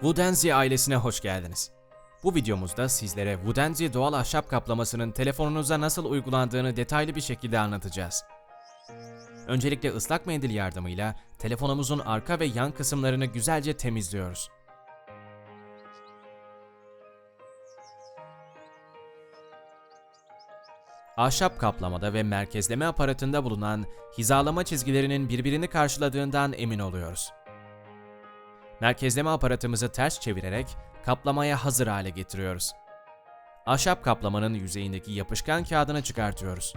Woodenzi ailesine hoş geldiniz. Bu videomuzda sizlere Woodenzi doğal ahşap kaplamasının telefonunuza nasıl uygulandığını detaylı bir şekilde anlatacağız. Öncelikle ıslak mendil yardımıyla telefonumuzun arka ve yan kısımlarını güzelce temizliyoruz. Ahşap kaplamada ve merkezleme aparatında bulunan hizalama çizgilerinin birbirini karşıladığından emin oluyoruz. Merkezleme aparatımızı ters çevirerek kaplamaya hazır hale getiriyoruz. Ahşap kaplamanın yüzeyindeki yapışkan kağıdını çıkartıyoruz.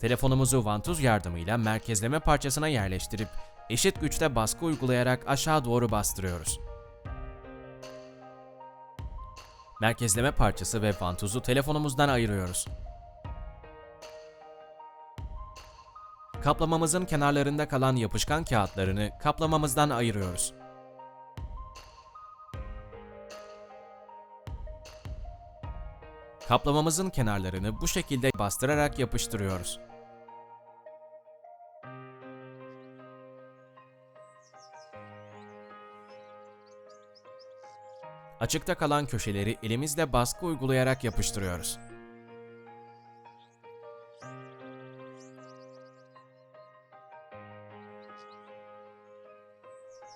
Telefonumuzu vantuz yardımıyla merkezleme parçasına yerleştirip eşit güçte baskı uygulayarak aşağı doğru bastırıyoruz. Merkezleme parçası ve vantuzu telefonumuzdan ayırıyoruz. Kaplamamızın kenarlarında kalan yapışkan kağıtlarını kaplamamızdan ayırıyoruz. Kaplamamızın kenarlarını bu şekilde bastırarak yapıştırıyoruz. Açıkta kalan köşeleri elimizle baskı uygulayarak yapıştırıyoruz.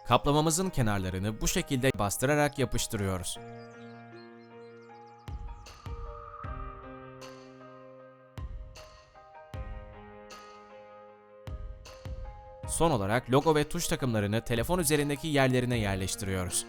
Kaplamamızın kenarlarını bu şekilde bastırarak yapıştırıyoruz. Son olarak logo ve tuş takımlarını telefon üzerindeki yerlerine yerleştiriyoruz.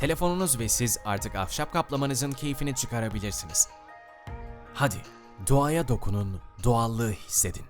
Telefonunuz ve siz artık ahşap kaplamanızın keyfini çıkarabilirsiniz. Hadi doğaya dokunun, doğallığı hissedin.